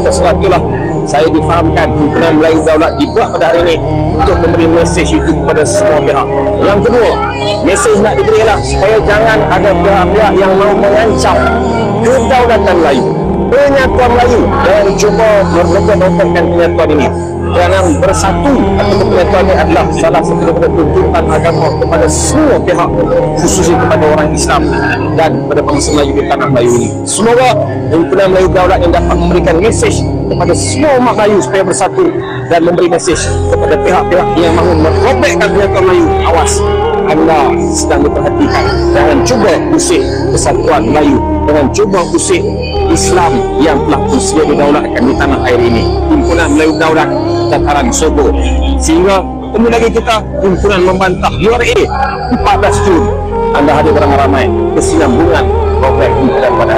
atas sebab itulah saya difahamkan himpunan Melayu Daulat dibuat pada hari ini untuk memberi mesej itu kepada semua pihak. Yang kedua mesej nak diberi ialah supaya jangan ada pihak-pihak yang mahu mengancam kedaulatan Melayu penyatuan Melayu dan cuba meroboh-robohkan penyatuan ini. Kerana bersatu atau penyatuan ini adalah salah satu tuntutan agama kepada semua pihak khususnya kepada orang Islam dan kepada bangsa Melayu di tanah Melayu ini. Semoga himpunan Melayu Daulat yang dapat memberikan mesej kepada semua umat Melayu supaya bersatu dan memberi mesej kepada pihak-pihak yang mahu merobekkan penyatuan Melayu. Awas anda sedang diperhatikan jangan cuba usik persatuan Melayu jangan cuba usik Islam yang telah bersedia didaulatkan di tanah air ini. Himpunan Melayu Daulat dataran Sobo sehingga ketemu lagi kita himpunan membantah URA 14 Jun. Anda hadir beramai-ramai kesinambungan program himpunan pada